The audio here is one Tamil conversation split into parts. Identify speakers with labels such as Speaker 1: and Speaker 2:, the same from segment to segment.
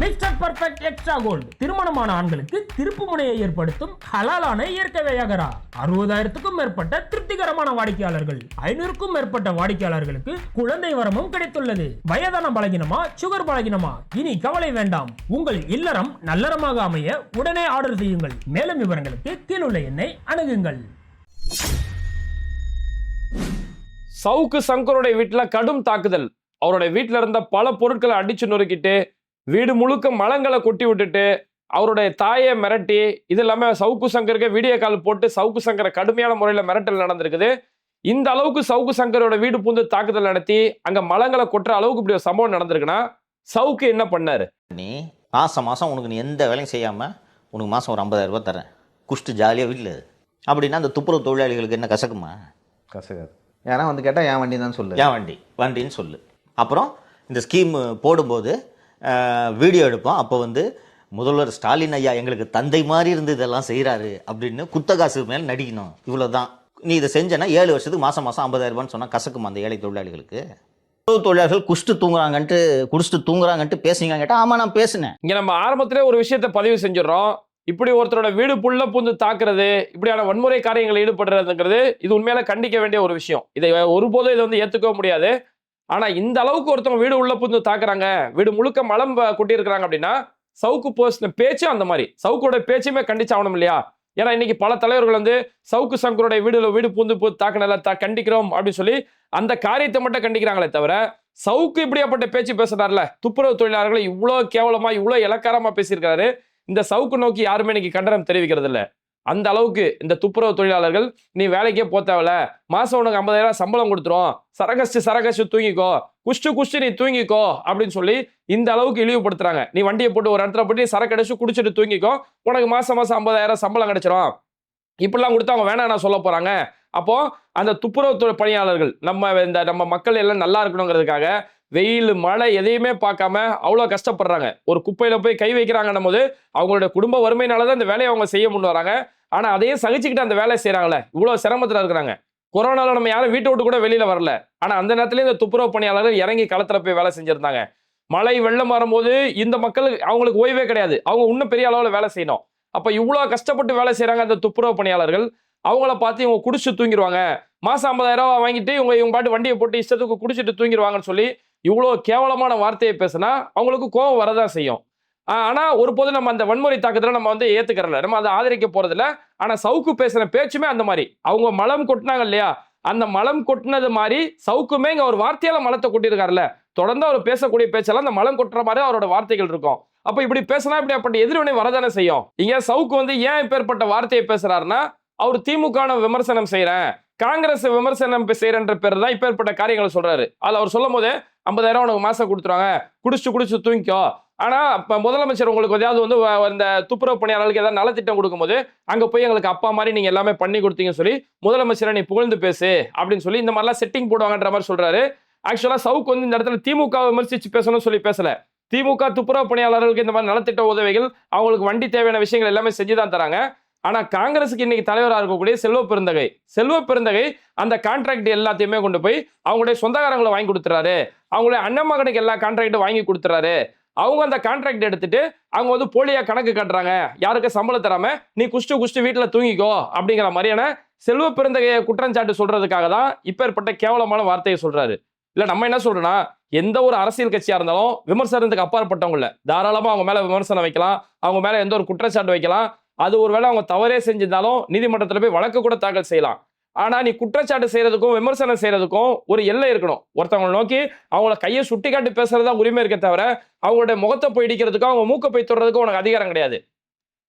Speaker 1: Mister perfect extra gold. திருமணமான ஆண்களுக்கு திருப்பு முனையை ஏற்படுத்தும் ஹலாலான இயற்கை வியாகரா. அறுபதாயிரத்துக்கும் மேற்பட்ட திருப்திகரமான வாடிக்கையாளர்கள். ஐநூறுக்கும் மேற்பட்ட வாடிக்கையாளர்களுக்கு குழந்தை வரமும் கிடைத்துள்ளது. வயதான பலகினமா சுகர் பலகினமா? இனி கவலை வேண்டாம். உங்கள் இல்லறம் நல்லறமாக அமைய உடனே ஆர்டர் செய்யுங்கள். மேலும் விவரங்களுக்கு கீழுள்ள எண்ணை அணுகுங்கள்.
Speaker 2: சவுக்கு சங்கருடைய வீட்டில் கடும் தாக்குதல். அவருடைய வீட்டில் இருந்த பல பொருட்களை அடிச்சு நொறுக்கிட்டு வீடு முழுக்க மலங்களை கொட்டி விட்டுட்டு அவருடைய தாயை மிரட்டி இது இல்லாம சவுக்கு சங்கருக்கு வீடியோ கால் போட்டு சவுக்கு சங்கரை கடுமையான முறையில் மிரட்டல் நடந்திருக்குது. இந்த அளவுக்கு சவுக்கு சங்கரோட வீடு பூந்து தாக்குதல் நடத்தி அங்க மலங்களை கொட்டுற அளவுக்கு இப்படி ஒரு சம்பவம் நடந்திருக்குன்னா சவுக்கு என்ன பண்ணாரு?
Speaker 3: நீ மாதம் மாதம் உனக்கு நீ எந்த வேலையும் செய்யாமல் உனக்கு மாதம் ஒரு 50000 ரூபாய் தரேன். குஷ்டு ஜாலியாக வீட்டில் அப்படின்னா அந்த துப்புரவு தொழிலாளிகளுக்கு என்ன கசக்குமா?
Speaker 4: கசகாது யாரா வந்து கேட்டால் என் வண்டி தான் சொல்லு.
Speaker 3: ஏன் வண்டி. வண்டின்னு சொல்லு. அப்புறம் இந்த ஸ்கீம் போடும்போது வீடியோ எடுப்போம். அப்போ வந்து முதல்வர் ஸ்டாலின் ஐயா எங்களுக்கு தந்தை மாதிரி இருந்து இதெல்லாம் செய்கிறாரு அப்படின்னு குத்தகாசு மேலே நடிக்கணும். இவ்வளோ தான் நீ இதை செஞ்சேன்னா ஏழு வருஷத்துக்கு மாதம் மாதம் ஐம்பதாயிரரூபான்னு சொன்னால் கசக்குமா அந்த ஏழை தொழிலாளிகளுக்கு. துப்புரவு தொழிலாளர்கள் குஷ்டு தூங்குறாங்கன்ட்டு குடிச்சிட்டு தூங்குறாங்கன்ட்டு பேசுங்க கேட்டால் ஆமாம் நான் பேசினேன்.
Speaker 2: இங்கே நம்ம ஆரம்பத்திலே ஒரு விஷயத்தை பதிவு செஞ்சிடறோம். இப்படி ஒருத்தரோட வீடு புள்ள புந்து தாக்குறது இப்படியான வன்முறை காரியங்களில் ஈடுபடுறதுங்கிறது இது உண்மையில கண்டிக்க வேண்டிய ஒரு விஷயம். இதை ஒருபோதும் இதை வந்து ஏற்றுக்க முடியாது. ஆனால் இந்த அளவுக்கு ஒருத்தவங்க வீடு உள்ள புந்து தாக்குறாங்க வீடு முழுக்க மலம் கொட்டியிருக்கிறாங்க அப்படின்னா சவுக்கு போஸ்ட் பேச்சும் அந்த மாதிரி. சவுக்கோட பேச்சுமே கண்டிச்சாகணும் இல்லையா? ஏன்னா இன்னைக்கு பல தலைவர்கள் வந்து சவுக்கு சங்கருடைய வீடுல வீடு பூந்து பூ தாக்கினால த கண்டிக்கிறோம் அப்படின்னு சொல்லி அந்த காரியத்தை மட்டும் கண்டிக்கிறாங்களே தவிர சவுக்கு இப்படியாப்பட்ட பேச்சு பேசுறாருல துப்புரவு தொழிலாளர்களை இவ்வளோ கேவலமா இவ்வளோ இலக்காரமா பேசியிருக்காரு இந்த சவுக்கு நோக்கி யாருமே இன்னைக்கு கண்டனம் தெரிவிக்கிறது இல்லை அந்த அளவுக்கு இந்த துப்புரவு தொழிலாளர்கள் நீ வேலைக்கே போத்தவல மாசம் உனக்கு ஐம்பதாயிரம் சம்பளம் கொடுத்துரும். சரகஸ்டு சரகசு தூங்கிக்கோ. குஷ்டு குஷ்டு நீ தூங்கிக்கோ. அப்படின்னு சொல்லி இந்த அளவுக்கு இழிவுபடுத்துறாங்க. நீ வண்டியை போட்டு ஒரு இடத்துல போட்டு நீ சரக்கு அடிச்சு குடிச்சிட்டு தூங்கிக்கோ. உனக்கு மாசம் மாசம் ஐம்பதாயிரம் சம்பளம் கிடைச்சிரும். இப்படிலாம் கொடுத்து அவங்க வேணாம் நான் சொல்ல போறாங்க. அப்போ அந்த துப்புரவு தொழில் பணியாளர்கள் நம்ம இந்த நம்ம மக்கள் எல்லாம் நல்லா இருக்கணுங்கிறதுக்காக வெயில் மழை எதையுமே பார்க்காம அவ்வளோ கஷ்டப்படுறாங்க. ஒரு குப்பையில் போய் கை வைக்கிறாங்கன்னும் போது அவங்களோட குடும்ப வறுமையினால தான் இந்த வேலையை அவங்க செய்ய முன் வராங்க. ஆனால் அதையும் சகிச்சுக்கிட்டு அந்த வேலையை செய்கிறாங்களே இவ்வளோ சிரமத்தில் இருக்கிறாங்க. கொரோனாவில் நம்ம யாரும் வீட்டை விட்டு கூட வெளியில் வரல. ஆனால் அந்த நேரத்துல இந்த துப்புரவு பணியாளர்கள் இறங்கி களத்தில் போய் வேலை செஞ்சுருந்தாங்க. மழை வெள்ளம் வரும்போது இந்த மக்கள் அவங்களுக்கு ஓய்வே கிடையாது. அவங்க இன்னும் பெரிய அளவில் வேலை செய்யணும். அப்போ இவ்வளோ கஷ்டப்பட்டு வேலை செய்கிறாங்க அந்த துப்புரவு பணியாளர்கள். அவங்கள பார்த்து இவங்க குடிச்சு தூங்கிடுவாங்க மாதம் ஐம்பதாயிரம் ரூபாய் வாங்கிட்டு இவங்க இவங்க பாட்டு வண்டியை போட்டு இஷ்டத்துக்கு குடிச்சிட்டு தூங்கிடுவாங்கன்னு சொல்லி இவ்வளோ கேவலமான வார்த்தையை பேசினா அவங்களுக்கு கோபம் வரதான் செய்யும். ஆனால் ஒரு ஒருபோது நம்ம அந்த வன்முறை தாக்குதலை நம்ம வந்து ஏற்றுக்கிறல நம்ம அதை ஆதரிக்க போறதில்ல. ஆனா சவுக்கு பேசுன பேச்சுமே அந்த மாதிரி. அவங்க மலம் கொட்டினாங்க இல்லையா? அந்த மலம் கொட்டினது மாதிரி சவுக்குமே இங்க ஒரு வார்த்தையால மலத்தை கொட்டியிருக்காருல்ல. தொடர்ந்து அவர் பேசக்கூடிய பேச்செல்லாம் அந்த மலம் கொட்டுற மாதிரி அவரோட வார்த்தைகள் இருக்கும். அப்ப இப்படி பேசினா இப்படி அப்படி எதிர்வினை வரதானே செய்யும்? இங்க சவுக்கு வந்து ஏன் இப்பேற்பட்ட வார்த்தையை பேசுறாருன்னா அவர் திமுக விமர்சனம் செய்யறேன் காங்கிரஸ் விமர்சனம் செய்யறன்ற பேர் தான் இப்பேற்பட்ட காரியங்களை சொல்றாரு. அதுல அவர் சொல்லும் போது ஐம்பதாயிரம் உனக்கு மாசம் கொடுத்துருவாங்க குடிச்சு குடிச்சு தூங்கிக்கோ. ஆனா இப்ப முதலமைச்சர் உங்களுக்கு ஏதாவது வந்து வ- இந்த துப்புரவு பணியாளர்களுக்கு ஏதாவது நலத்திட்டம் கொடுக்கும்போது அங்க போய் எங்களுக்கு அப்பா மாதிரி நீங்க எல்லாமே பண்ணி கொடுத்தீங்கன்னு சொல்லி முதலமைச்சரை நீ புகழ்ந்து பேசு அப்படின்னு சொல்லி இந்த மாதிரிலாம் செட்டிங் போடுவாங்கன்ற மாதிரி சொல்றாரு. ஆக்சுவலா சவுக்கு வந்து இந்த இடத்துல திமுக விமர்சிச்சு பேசணும்னு சொல்லி பேசல. திமுக துப்புரவு பணியாளர்களுக்கு இந்த மாதிரி நலத்திட்ட உதவிகள் அவங்களுக்கு வண்டி தேவையான விஷயங்கள் எல்லாமே செஞ்சு தான் தராங்க. ஆனால் காங்கிரஸுக்கு இன்னைக்கு தலைவராக இருக்கக்கூடிய செல்வ பெருந்தகை செல்வ பெருந்தகை அந்த கான்ட்ராக்ட் எல்லாத்தையுமே கொண்டு போய் அவங்களுடைய சொந்தக்காரங்களை வாங்கி கொடுத்துறாரு. அவங்களுடைய அண்ணன் மகனுக்கு எல்லா கான்ட்ராக்டும் வாங்கி கொடுத்துறாரு. அவங்க அந்த கான்ட்ராக்ட் எடுத்துட்டு அவங்க வந்து போலியா கணக்கு கட்டுறாங்க. யாருக்கு சம்பளம் தராம நீ குஷ்டு குஷ்டு வீட்டில் தூங்கிக்கோ அப்படிங்கிற மாதிரியான செல்வ பெருந்தகையை குற்றஞ்சாட்டு சொல்றதுக்காக தான் இப்பேற்பட்ட கேவலமான வார்த்தையை சொல்றாரு. இல்ல நம்ம என்ன சொல்றோம்னா எந்த ஒரு அரசியல் கட்சியா இருந்தாலும் விமர்சனத்துக்கு அப்பாற்பட்டவங்க தாராளமாக தாராளமா அவங்க மேல விமர்சனம் வைக்கலாம். அவங்க மேல எந்த ஒரு குற்றச்சாட்டு வைக்கலாம். அது ஒருவேளை அவங்க தவறே செஞ்சிருந்தாலும் நீதிமன்றத்தில் போய் வழக்கு கூட தாக்கல் செய்யலாம். ஆனால் நீ குற்றச்சாட்டு செய்கிறதுக்கும் விமர்சனம் செய்யறதுக்கும் ஒரு எல்லை இருக்கணும். ஒருத்தவங்களை நோக்கி அவங்கள கையை சுட்டி காட்டி பேசுறதா உரிமை இருக்கே தவிர அவங்களுடைய முகத்தை போய் இடிக்கிறதுக்கும் அவங்க மூக்கை போய் தொடுறதுக்கும் உனக்கு அதிகாரம் கிடையாது.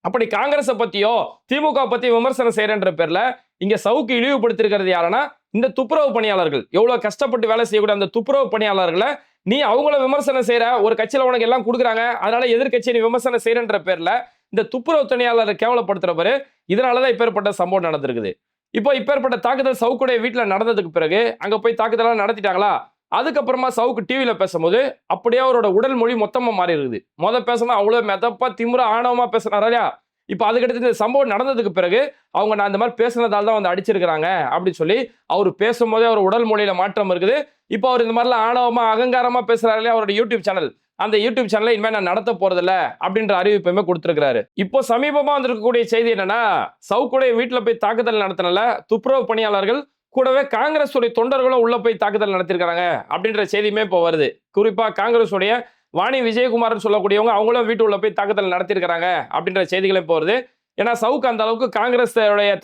Speaker 2: அப்படி காங்கிரஸை பற்றியோ திமுக பற்றி விமர்சனம் செய்யறன்ற பேரில் இங்கே சவுக்கு இழிவுபடுத்திருக்கிறது யாருன்னா இந்த துப்புரவு பணியாளர்கள். எவ்வளோ கஷ்டப்பட்டு வேலை செய்யக்கூடிய அந்த துப்புரவு பணியாளர்களை நீ அவங்கள விமர்சனம் செய்கிற ஒரு கட்சியில் உனக்கு எல்லாம் கொடுக்குறாங்க அதனால எதிர்கட்சியை நீ விமர்சனம் செய்யறன்ற பேரில் இந்த துப்புரவு பணியாளரை கேவலப்படுத்துற இதனால இதனாலதான் இப்பேற்பட்ட சம்பவம் நடந்திருக்குது. இப்போ இப்பேற்பட்ட தாக்குதல் சவுக்குடைய வீட்டுல நடந்ததுக்கு பிறகு அங்க போய் தாக்குதலாம் நடத்திட்டாங்களா? அதுக்கப்புறமா சவுக்கு டிவியில பேசும்போது அப்படியே அவரோட உடல் மொழி மொத்தமா மாறி இருக்குது மொதல் பேசினா அவ்வளவு மெதப்பா திமுற ஆணவமா பேசுறாரா இல்லையா? இப்போ அதுக்கடுத்து இந்த சம்பவம் நடந்ததுக்கு பிறகு அவங்க நான் இந்த மாதிரி பேசுனதால தான் வந்து அடிச்சிருக்கிறாங்க அப்படின்னு சொல்லி அவர் பேசும்போதே அவர் உடல் மொழியில மாற்றம் இருக்குது. இப்போ அவர் இந்த மாதிரிலாம் ஆணவமா அகங்காரமா பேசுறாரு இல்லையா அவரோட யூடியூப் சேனல் அந்த யூடியூப் சேனலை இனிமேல் நான் நடத்த போறதில்ல அப்படின்ற அறிவிப்புமே கொடுத்துருக்காரு இப்போ சமீபமா வந்திருக்கக்கூடிய செய்தி என்னன்னா சவுக்குடைய வீட்டில் போய் தாக்குதல் நடத்தினால துப்புரவு பணியாளர்கள் கூடவே காங்கிரஸ் உடைய தொண்டர்களும் உள்ள போய் தாக்குதல் நடத்திருக்காங்க அப்படின்ற செய்தியுமே இப்போ வருது. குறிப்பா காங்கிரஸ் உடைய வாணி விஜயகுமார்னு சொல்லக்கூடியவங்க அவங்களும் வீட்டு உள்ள போய் தாக்குதல் நடத்திருக்கிறாங்க அப்படின்ற செய்திகளை இப்போ வருது. ஏன்னா சவுக்கு அந்த அளவுக்கு காங்கிரஸ்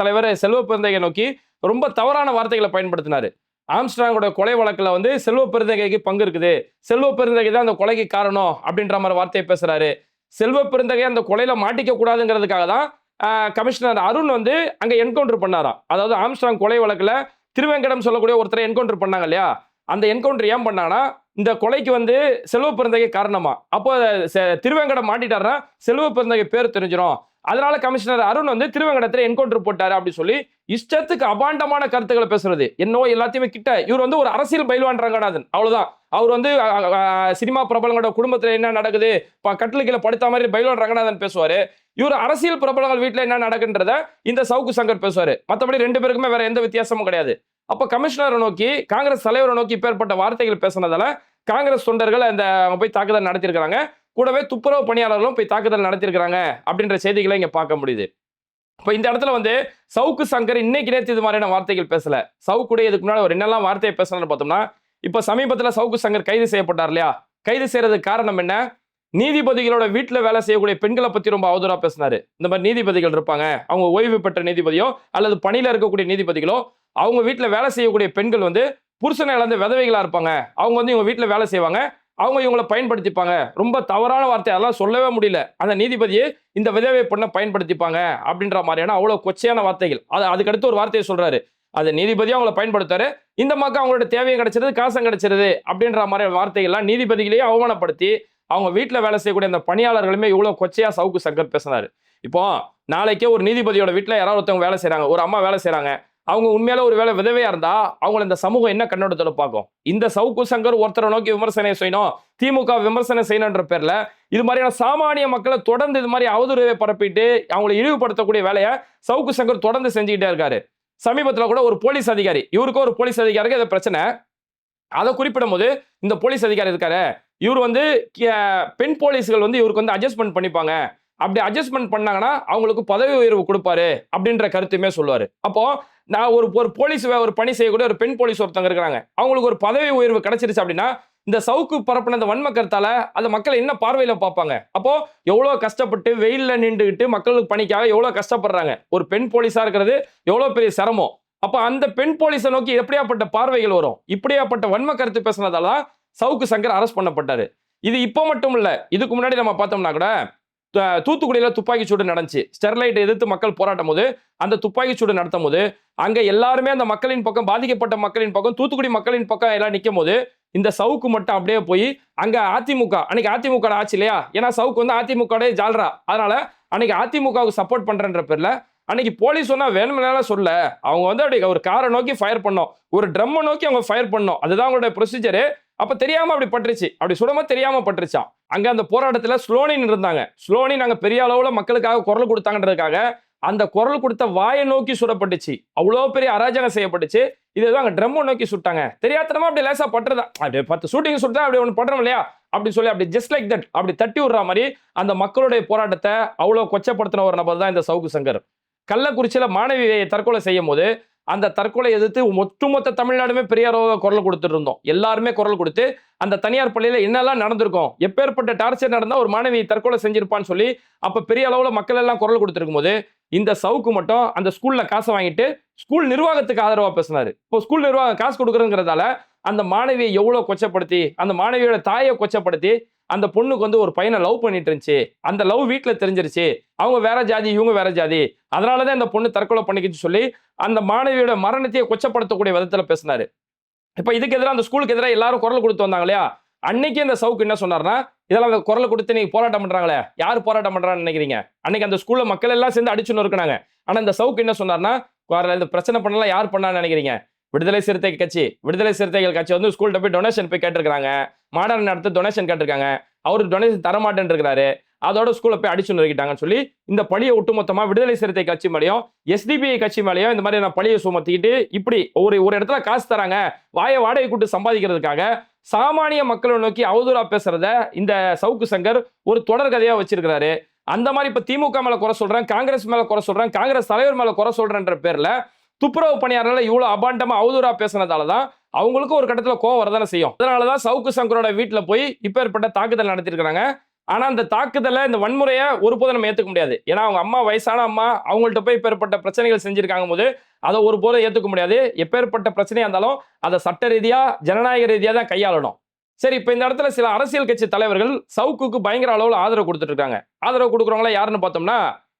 Speaker 2: தலைவர் செல்வ பிறந்தையை நோக்கி ரொம்ப தவறான வார்த்தைகளை பயன்படுத்தினாரு. ஆம்ஸ்ட்ராங்கோட கொலை வழக்கில் வந்து செல்வ பெருந்தகைக்கு பங்கு இருக்குது. செல்வ பெருந்தகை தான் அந்த கொலைக்கு காரணம் அப்படின்ற மாதிரி வார்த்தையை பேசுறாரு. செல்வ பெருந்தகை அந்த கொலையில மாட்டிக்க கூடாதுங்கிறதுக்காக தான் கமிஷனர் அருண் வந்து அங்க என்கவுண்டர் பண்ணாராம். அதாவது ஆம்ஸ்ட்ராங் கொலை வழக்கில் திருவேங்கடம் சொல்லக்கூடிய ஒருத்தரை என்கவுண்டர் பண்ணாங்க இல்லையா? அந்த என்கவுண்டர் ஏன் பண்ணாங்கன்னா இந்த கொலைக்கு வந்து செல்வ பெருந்தகை காரணமா. அப்போ திருவேங்கடம் மாட்டிட்டாருன்னா செல்வ பெருந்தகை பேர் தெரிஞ்சிடும் அதனால கமிஷனர் அருண் வந்து திருவேங்கடத்துல என்கவுண்டர் போட்டாரு அப்படின்னு சொல்லி இஷ்டத்துக்கு அபாண்டமான கருத்துக்களை பேசுறது. என்னோ எல்லாத்தையுமே கிட்ட. இவர் வந்து ஒரு அரசியல் பயில்வான் ரங்கநாதன். அவ்வளவுதான். அவர் வந்து சினிமா பிரபலங்களோட குடும்பத்துல என்ன நடக்குது ப- கீழே படுத்த மாதிரி பயில்வான் ரங்கநாதன் பேசுவாரு. இவர் அரசியல் பிரபலங்கள் வீட்டுல என்ன நடக்குன்றத இந்த சவுக்கு சங்கர் பேசுவாரு. மத்தபடி ரெண்டு பேருக்குமே வேற எந்த வித்தியாசமும் கிடையாது. அப்ப கமிஷனரை நோக்கி காங்கிரஸ் தலைவரை நோக்கி பேர்பட்ட வார்த்தைகள் பேசுனதால காங்கிரஸ் தொண்டர்கள் அந்த அவங்க போய் தாக்குதல் நடத்தியிருக்கிறாங்க. கூடவே துப்புரவு பணியாளர்களும் போய் தாக்குதல் நடத்தியிருக்கிறாங்க அப்படின்ற செய்திகளை இங்கே பார்க்க முடியுது. இப்போ இந்த இடத்துல வந்து சவுக்கு சங்கர் இன்னைக்கு நேற்று இது மாதிரியான வார்த்தைகள் பேசல. சவுக்குடைய இதுக்கு முன்னாடி ஒரு என்னெல்லாம் வார்த்தையை பேசலாம்னு பார்த்தோம்னா இப்போ சமீபத்தில் சவுக்கு சங்கர் கைது செய்யப்பட்டார் இல்லையா? கைது செய்யறதுக்கு காரணம் என்ன? நீதிபதிகளோட வீட்டில் வேலை செய்யக்கூடிய பெண்களை பற்றி ரொம்ப அவதூறாக பேசினாரு. இந்த மாதிரி நீதிபதிகள் இருப்பாங்க. அவங்க ஓய்வு பெற்ற நீதிபதியோ அல்லது பணியில் இருக்கக்கூடிய நீதிபதிகளோ அவங்க வீட்டில் வேலை செய்யக்கூடிய பெண்கள் வந்து புருஷனை இழந்த விதவைகளாக இருப்பாங்க. அவங்க வந்து இவங்க வீட்டில் வேலை செய்வாங்க. அவங்க இவங்களை பயன்படுத்திப்பாங்க. ரொம்ப தவறான வார்த்தை. அதெல்லாம் சொல்லவே முடியல. அந்த நீதிபதியை இந்த விதவை பொண்ணை பயன்படுத்திப்பாங்க அப்படின்ற மாதிரியான அவ்வளோ கொச்சையான வார்த்தைகள். அது அதுக்கடுத்து ஒரு வார்த்தையை சொல்கிறாரு அது நீதிபதியும் அவங்கள பயன்படுத்தாரு இந்த மக்கள் அவங்களோட தேவையும் கிடைச்சிருது காசும் கிடைச்சிருது அப்படின்ற மாதிரி வார்த்தைகள்லாம் நீதிபதிகளையே அவமானப்படுத்தி அவங்க வீட்டில் வேலை செய்யக்கூடிய அந்த பணியாளர்களுமே இவ்வளோ கொச்சையாக சவுக்கு சங்கர் பேசினார். இப்போ நாளைக்கே ஒரு நீதிபதியோட வீட்டில் யாராவது ஒருத்தவங்க வேலை செய்கிறாங்க ஒரு அம்மா வேலை செய்கிறாங்க அவங்க உண்மையில ஒரு வேலை விதவையா இருந்தா அவங்கள இந்த சமூகம் என்ன கண்ணோட்டத்தோட பார்க்கும்? இந்த சவுக்கு சங்கர் ஒருத்தரை நோக்கி விமர்சனம் செய்யணும் திமுக விமர்சனம் செய்யணுன்ற பேர்ல இது மாதிரியான சாமானிய மக்களை தொடர்ந்து இது மாதிரி அவதூறுவை பரப்பிட்டு அவங்களை இழிவுபடுத்தக்கூடிய வேலையை சவுக்கு சங்கர் தொடர்ந்து செஞ்சுக்கிட்டே இருக்காரு. சமீபத்தில் கூட ஒரு போலீஸ் அதிகாரி இவருக்கும் ஒரு போலீஸ் அதிகாரிக்கு இது பிரச்சனை. அதை குறிப்பிடும் போது இந்த போலீஸ் அதிகாரி இருக்காரு இவர் வந்து கே- பெண் போலீஸ்கள் வந்து இவருக்கு வந்து அட்ஜஸ்ட்மெண்ட் பண்ணிப்பாங்க. அப்படி அட்ஜஸ்ட்மெண்ட் பண்ணாங்கன்னா அவங்களுக்கு பதவி உயர்வு கொடுப்பாரு அப்படின்ற கருத்துமே சொல்லுவாரு. அப்போ நான் ஒரு ஒரு போலீஸ் ஒரு பணி செய்யக்கூடிய ஒரு பெண் போலீஸ் ஒருத்தங்க இருக்கிறாங்க. அவங்களுக்கு ஒரு பதவி உயர்வு கிடைச்சிருச்சு அப்படின்னா இந்த சவுக்கு பரப்பின இந்த வன்ம கருத்தால அந்த மக்களை என்ன பார்வையில பார்ப்பாங்க? அப்போ எவ்வளவு கஷ்டப்பட்டு வெயிலில் நின்றுகிட்டு மக்களுக்கு பணிக்காக எவ்வளவு கஷ்டப்படுறாங்க? ஒரு பெண் போலீஸா இருக்கிறது எவ்வளவு பெரிய சிரமம்? அப்ப அந்த பெண் போலீஸை நோக்கி எப்படியாப்பட்ட பார்வைகள் வரும்? இப்படியாப்பட்ட வன்ம கருத்து பேசுனதால தான் சவுக்கு சங்கர் அரெஸ்ட் பண்ணப்பட்டாரு. இது இப்போ மட்டும் இல்ல இதுக்கு முன்னாடி நம்ம பார்த்தோம்னா கூட தூத்துக்குடியில் துப்பாக்கி சூடு நடந்துச்சு. ஸ்டெர்லைட் எதிர்த்து மக்கள் போராட்டும் போது அந்த துப்பாக்கி சூடு நடத்தும் போது அங்கே எல்லாருமே அந்த மக்களின் பக்கம் பாதிக்கப்பட்ட மக்களின் பக்கம் தூத்துக்குடி மக்களின் பக்கம் எல்லாம் நிற்கும் போது இந்த சவுக்கு மட்டும் அப்படியே போய் அங்கே அதிமுக அன்னைக்கு அதிமுக ஆச்சு இல்லையா? ஏன்னா சவுக்கு வந்து அதிமுக ஜால்ரா. அதனால அன்னைக்கு அதிமுகவுக்கு சப்போர்ட் பண்றன்ற பேர்ல அன்னைக்கு போலீஸ் சொன்னா வேணுமெல்லாம் சொல்ல அவங்க வந்து அப்படி ஒரு காரை நோக்கி ஃபயர் பண்ணோம். ஒரு ட்ரம்மை நோக்கி அவங்க ஃபயர் பண்ணோம். அதுதான் அவங்களோட ப்ரொசீஜரு அப்போ தெரியாமல் அப்படி பட்டுருச்சு. அப்படி சுடமா தெரியாமல் பட்டுருச்சான் அங்கே அந்த போராட்டத்தில் ஸ்லோனின் இருந்தாங்க ஸ்லோனி நாங்கள் பெரிய அளவில் மக்களுக்காக குரல் கொடுத்தாங்கன்றதுக்காக அந்த குரல் கொடுத்த வாயை நோக்கி சுடப்பட்டுச்சு. அவ்வளோ பெரிய அராஜகம் செய்யப்பட்டுச்சு. இதுதான் அங்கே ட்ரம்மை நோக்கி சுட்டாங்க. தெரியாதனமா அப்படி லேசாக பட்டுறதா? அப்படி பத்து ஷூட்டிங் சுட்டா அப்படி ஒன்று பட்டுறோம் இல்லையா? அப்படி சொல்லி அப்படி ஜஸ்ட் லைக் தட் அப்படி தட்டி விடுற மாதிரி அந்த மக்களுடைய போராட்டத்தை அவ்வளோ கொச்சப்படுத்தின ஒரு நபர் தான் இந்த சவுக்கு சங்கர். கள்ளக்குறிச்சியில் மாணவியை தற்கொலை செய்யும் போது அந்த தற்கொலை எதிர்த்து ஒட்டுமொத்த தமிழ்நாடுமே பெரிய குரல் கொடுத்துட்டு இருந்தோம் எல்லாருமே குரல் கொடுத்து அந்த தனியார் பள்ளியில் என்னெல்லாம் நடந்திருக்கும் எப்பேற்பட்ட டார்ச்சர் நடந்தால் ஒரு மாணவி தற்கொலை செஞ்சிருப்பான்னு சொல்லி அப்போ பெரிய அளவில் மக்கள் எல்லாம் குரல் கொடுத்துருக்கும் போது இந்த சவுக்கு மட்டும் அந்த ஸ்கூலில் காசை வாங்கிட்டு ஸ்கூல் நிர்வாகத்துக்கு ஆதரவாக பேசினார். இப்போ ஸ்கூல் நிர்வாகம் காசு கொடுக்குறதுங்கிறதால அந்த மாணவியை எவ்வளோ கொச்சப்படுத்தி அந்த மாணவியோட தாயை கொச்சப்படுத்தி அந்த பொண்ணுக்கு வந்து ஒரு பையனை லவ் பண்ணிட்டு இருந்துச்சு அந்த லவ் வீட்டில் தெரிஞ்சிருச்சு. அவங்க வேற ஜாதி இவங்க வேற ஜாதி. அதனாலதான் இந்த பொண்ணு தற்கொலை பண்ணிக்கிச்சு சொல்லி அந்த மாணவியோட மரணத்தையே கொச்சப்படுத்தக்கூடிய விதத்தில் பேசினாரு. இப்போ இதுக்கு எதிராக அந்த ஸ்கூலுக்கு எதிராக எல்லாரும் குரல் கொடுத்து வந்தாங்க இல்லையா? அன்னைக்கு அந்த சவுக்கு என்ன சொன்னார்னா இதெல்லாம் அந்த குரல் கொடுத்து நீங்க போராட்டம் பண்றாங்களே? யார் போராட்டம் பண்றான்னு நினைக்கிறீங்க? அன்னைக்கு அந்த ஸ்கூல்ல மக்கள் எல்லாம் சேர்ந்து அடிச்சுன்னு இருக்கிறாங்க ஆனா இந்த சவுக்கு என்ன சொன்னார்னா இந்த பிரச்சனை பண்ணலாம் யார் பண்ணான்னு நினைக்கிறீங்க? விடுதலை சிறுத்தை கட்சி விடுதலை சிறுத்தைகள் கட்சி வந்து ஸ்கூல்கிட்ட போய் டொனேஷன் போய் கேட்டிருக்காங்க மாடர்ன் நடத்த டொனேஷன் கேட்டிருக்காங்க. அவருக்கு டொனேஷன் தர இருக்கிறாரு அதோட ஸ்கூலை போய் அடிச்சு நிறுக்கிட்டாங்கன்னு சொல்லி இந்த பழியை ஒட்டுமொத்தமா விடுதலை சிறுத்தை கட்சி மேலேயும் எஸ்டிபிஐ கட்சி மேலேயும் இந்த மாதிரி நான் பழியை சுமத்திக்கிட்டு இப்படி ஒரு ஒரு இடத்துல காசு தராங்க. வாயை வாடகை கூட்டு சம்பாதிக்கிறதுக்காக சாமானிய மக்களை நோக்கி அவதூறா பேசுறத இந்த சவுக்கு சங்கர் ஒரு தொடர் கதையா வச்சிருக்கிறாரு. அந்த மாதிரி இப்ப திமுக மேல குறை சொல்றேன் காங்கிரஸ் மேல குறை சொல்றேன் காங்கிரஸ் தலைவர் மேல குறை சொல்றேன்ற பேர்ல துப்புரவு பணியாளர்கள் இவ்வளோ அபாண்டமாக அவதூறாக பேசுனதால தான் அவங்களுக்கும் ஒரு கட்டத்தில் கோவம் வரதானே செய்யும். அதனாலதான் சவுக்கு சங்கரோட வீட்டில் போய் இப்பேற்பட்ட தாக்குதல் நடத்திருக்கிறாங்க. ஆனால் அந்த தாக்குதலை இந்த வன்முறையை ஒருபோதும் நம்ம ஏற்றுக்க முடியாது. ஏன்னா அவங்க அம்மா வயசான அம்மா அவங்கள்ட்ட போய் இப்பேற்பட்ட பிரச்சனைகள் செஞ்சுருக்காங்க போது அதை ஒருபோதும் ஏற்றுக்க முடியாது. எப்பேற்பட்ட பிரச்சனையாக இருந்தாலும் அதை சட்ட ரீதியாக ஜனநாயக ரீதியாக தான் கையாளணும். சரி இப்போ இந்த இடத்துல சில அரசியல் கட்சி தலைவர்கள் சவுக்குக்கு பயங்கர அளவில் ஆதரவு கொடுத்துட்டு இருக்காங்க. ஆதரவு கொடுக்குறவங்கள யாருன்னு பார்த்தோம்னா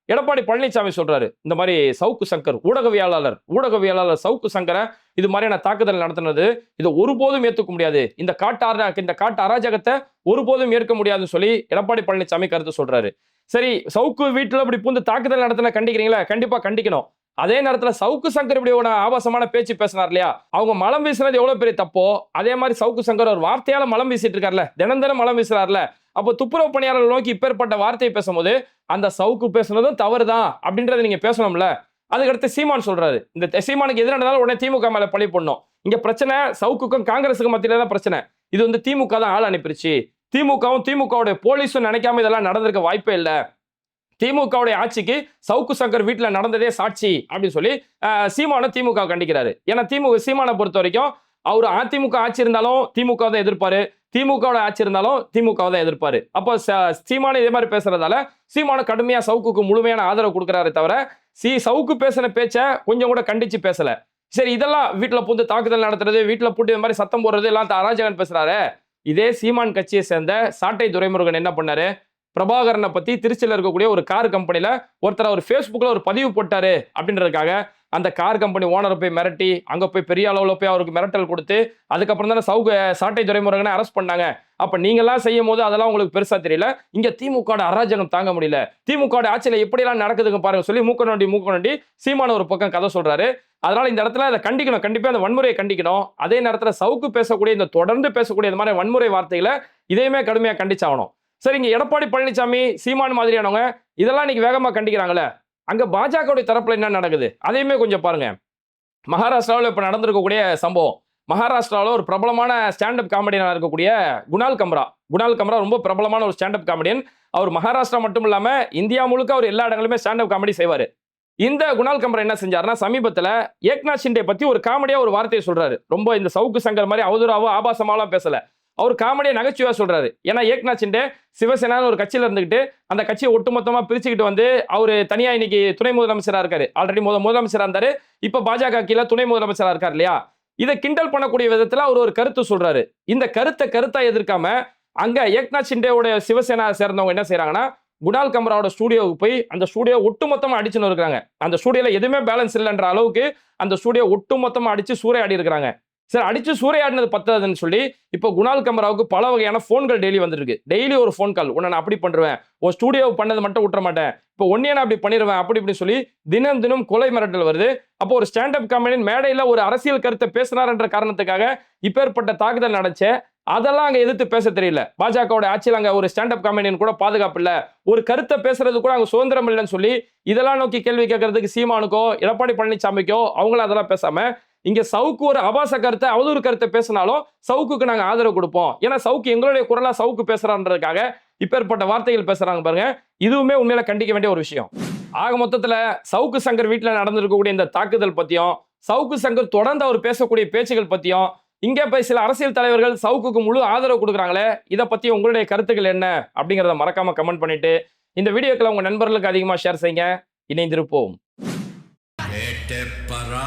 Speaker 2: எடப்பாடி பழனிசாமி சொல்றாரு இந்த மாதிரி சவுக்கு சங்கர் ஊடகவியலாளர் ஊடகவியலாளர் சவுக்கு சங்கரை இது மாதிரியான தாக்குதல் நடத்தினது இதை ஒருபோதும் ஏற்றுக்க முடியாது. இந்த காட்டு இந்த காட்டு அராஜகத்தை ஒருபோதும் ஏற்க முடியாதுன்னு சொல்லி எடப்பாடி பழனிசாமி கருத்து சொல்றாரு. சரி சவுக்கு வீட்டில் இப்படி பூந்து தாக்குதல் நடத்தின கண்டிக்கிறீங்களா? கண்டிப்பா கண்டிக்கணும். அதே நேரத்தில் சவுக்கு சங்கர் இப்படி ஒரு ஆபாசமான பேச்சு பேசினார் இல்லையா? அவங்க மலம் வீசுனது எவ்வளோ பெரிய தப்போ அதே மாதிரி சவுக்கு சங்கர் ஒரு வார்த்தையால மலம் வீசிட்டு இருக்காருல்ல தினம் தினம் மலம் வீசுறாருல அப்போ துப்புரவு பணியாளர்கள் நோக்கி இப்பேற்பட்ட வார்த்தையை பேசும்போது அந்த சவுக்கு பேசுனதும் தவறு தான் அப்படின்றத நீங்க பேசணும்ல? அதுக்கடுத்து சீமான் சொல்றாரு. இந்த சீமானுக்கு எது நடந்தாலும் உடனே திமுக மேல பழி போடணும். இங்க பிரச்சனை சவுக்குக்கும் காங்கிரஸுக்கும் மத்தியில தான் பிரச்சனை. இது வந்து திமுக தான் ஆள் அனுப்பிருச்சு. திமுகவும் திமுகவுடைய போலீஸும் நினைக்காம இதெல்லாம் நடந்திருக்க வாய்ப்பே இல்லை. திமுகவுடைய ஆட்சிக்கு சவுக்கு சங்கர் வீட்டில் நடந்ததே சாட்சி அப்படின்னு சொல்லி சீமானை திமுக கண்டிக்கிறாரு. ஏன்னா திமுக சீமானை பொறுத்த வரைக்கும் அவர் அதிமுக ஆட்சி இருந்தாலும் திமுக தான் எதிர்ப்பாரு. திமுகவோட ஆட்சி இருந்தாலும் திமுகவை தான் எதிர்ப்பாரு. அப்போ ச- இதே மாதிரி பேசுறதால சீமான கடுமையா சவுக்குக்கு முழுமையான ஆதரவு கொடுக்குறாரு தவிர சி சவுக்கு பேசின பேச்சை கொஞ்சம் கூட கண்டிச்சு பேசல. சரி இதெல்லாம் வீட்டில் புந்து தாக்குதல் நடத்துறது வீட்டில் போட்டு இந்த மாதிரி சத்தம் போடுறது எல்லாம் அராஜகன் பேசுறாரு. இதே சீமான் கட்சியை சேர்ந்த சாட்டை துரைமுருகன் என்ன பண்ணாரு? பிரபாகரனை பத்தி திருச்சியில் இருக்கக்கூடிய ஒரு கார் கம்பெனியில ஒருத்தர் அவர் ஃபேஸ்புக்கில் ஒரு பதிவு போட்டாரு அப்படின்றதுக்காக அந்த கார் கம்பெனி ஓனரை போய் மிரட்டி அங்கே போய் பெரிய அளவில் போய் அவருக்கு மிரட்டல் கொடுத்து அதுக்கப்புறம் தானே சவுக சாட்டை துரைமுருகனை அரெஸ்ட் பண்ணாங்க. அப்போ நீங்களாம் செய்யும் போது அதெல்லாம் உங்களுக்கு பெருசாக தெரியல. இங்கே திமுக அராஜகம் தாங்க முடியல. திமுக ஆட்சியில் எப்படியெல்லாம் நடக்குதுங்க பாருங்க சொல்லி மூக்க நோண்டி மூக்க நோண்டி சீமான ஒரு பக்கம் கதை சொல்கிறாரு அதனால இந்த இடத்துல அதை கண்டிக்கணும். கண்டிப்பாக அந்த வன்முறையை கண்டிக்கணும். அதே நேரத்தில் சவுக்கு பேசக்கூடிய இந்த தொடர்ந்து பேசக்கூடிய இந்த மாதிரி வன்முறை வார்த்தைகளை இதையுமே கடுமையாக கண்டிச்சாகணும். சரிங்க எடப்பாடி பழனிசாமி சீமான் மாதிரியானவங்க இதெல்லாம் இன்னைக்கு வேகமாக கண்டிக்கிறாங்களே? அங்கே பாஜகவுடைய தரப்பில் என்ன நடக்குது? அதையுமே கொஞ்சம் பாருங்கள் மகாராஷ்டிராவில் இப்போ நடந்திருக்கக்கூடிய சம்பவம். மகாராஷ்டிராவில் ஒரு பிரபலமான ஸ்டாண்டப் காமெடியனாக இருக்கக்கூடிய குணால் கம்ரா. குணால் கம்ரா ரொம்ப பிரபலமான ஒரு ஸ்டாண்டப் காமெடியன் அவர் மகாராஷ்டிரா மட்டும் இல்லாமல் இந்தியா முழுக்க அவர் எல்லா இடங்களுமே ஸ்டாண்டப் காமெடி செய்வார். இந்த குணால் கம்ரா என்ன செஞ்சாருன்னா சமீபத்தில் ஏக்நாத் ஷிண்டே பற்றி ஒரு காமெடியாக ஒரு வார்த்தையை சொல்கிறாரு ரொம்ப இந்த சவுக்கு சங்கர் மாதிரி அவதூறாவோ ஆபாசமாலாம் பேசலை. அவர் காமெடியை நகைச்சுவையாக சொல்கிறார் ஏன்னா ஏக்நாத் சிண்டே சிவசேனான்னு ஒரு கட்சியில இருந்துகிட்டு அந்த கட்சியை ஒட்டுமொத்தமாக பிரிச்சுக்கிட்டு வந்து அவர் தனியாக இன்னைக்கு துணை முதலமைச்சராக இருக்காரு. ஆல்ரெடி முத முதலமைச்சராக இருந்தார். இப்போ பாஜக கீழே துணை முதலமைச்சராக இருக்கார் இல்லையா? இதை கிண்டல் பண்ணக்கூடிய விதத்தில் அவர் ஒரு கருத்து சொல்கிறாரு இந்த கருத்தை கருத்தாக எதிர்க்காம அங்கே ஏக்நாத் சிண்டேவுடைய சிவசேனா சேர்ந்தவங்க என்ன செய்கிறாங்கன்னா குணால் கம்ராவோட ஸ்டூடியோவுக்கு போய் அந்த ஸ்டூடியோ ஒட்டுமொத்தமாக அடிச்சுன்னு இருக்கிறாங்க. அந்த ஸ்டூடியோவில் எதுவுமே பேலன்ஸ் இல்லைன்ற அளவுக்கு அந்த ஸ்டூடியோ ஒட்டுமொத்தமாக அடித்து சூறையாடி இருக்கிறாங்க சார் அடிச்சு சூறையாடினது பத்தாதுன்னு சொல்லி இப்போ குணால் கமராவுக்கு பல வகையான ஃபோன்கள் டெய்லி வந்துருக்கு டெய்லி ஒரு ஃபோன் கால் உன்னை நான் அப்படி பண்ணுவேன் ஒரு ஸ்டூடியோ பண்ணது மட்டும் விட்டுற மாட்டேன். இப்போ ஒன்னே நான் அப்படி பண்ணிடுவேன் அப்படி இப்படின்னு சொல்லி தினம் தினம் கொலை மிரட்டல் வருது. அப்போ ஒரு ஸ்டாண்டப் காமெடியன் மேடையில் ஒரு அரசியல் கருத்தை பேசினார்ன்ற காரணத்துக்காக இப்பேற்பட்ட தாக்குதல் நடந்துச்சு. அதெல்லாம் அங்கே எதிர்த்து பேச தெரியல. பாஜகவோட ஆட்சியில் அங்கே ஒரு ஸ்டாண்டப் காமெடியன் கூட பாதுகாப்பு இல்லை. ஒரு கருத்தை பேசுறது கூட அங்கே சுதந்திரம் இல்லைன்னு சொல்லி இதெல்லாம் நோக்கி கேள்வி கேட்கறதுக்கு சீமானுக்கோ எடப்பாடி பழனிசாமிக்கோ அவங்களும் அதெல்லாம் பேசாமல் இங்க சவுக்கு ஒரு அபாச கருத்தை அவதூறு கருத்தை பேசினாலும் சவுக்குக்கு நாங்க ஆதரவு கொடுப்போம். ஏன்னா சவுக்கு எங்களுடைய குரலா சவுக்கு பேசுறான்றதுக்காக இப்பேற்பட்ட வார்த்தைகள் பேசுறாங்க பாருங்க. இதுவுமே உண்மையில கண்டிக்க வேண்டிய ஒரு விஷயம். ஆக மொத்தத்துல சவுக்கு சங்கர் வீட்டுல நடந்திருக்கக்கூடிய இந்த தாக்குதல் பத்தியும் சவுக்கு சங்கர் தொடர்ந்து அவர் பேசக்கூடிய பேச்சுகள் பத்தியும் இங்கே போய் சில அரசியல் தலைவர்கள் சவுக்குக்கு முழு ஆதரவு கொடுக்குறாங்களே இதை பத்தி உங்களுடைய கருத்துக்கள் என்ன? அப்படிங்கிறத மறக்காம கமெண்ட் பண்ணிட்டு இந்த வீடியோக்களை உங்க நண்பர்களுக்கு அதிகமா ஷேர் செய்யுங்க. இணைந்திருப்போம்.
Speaker 5: பரா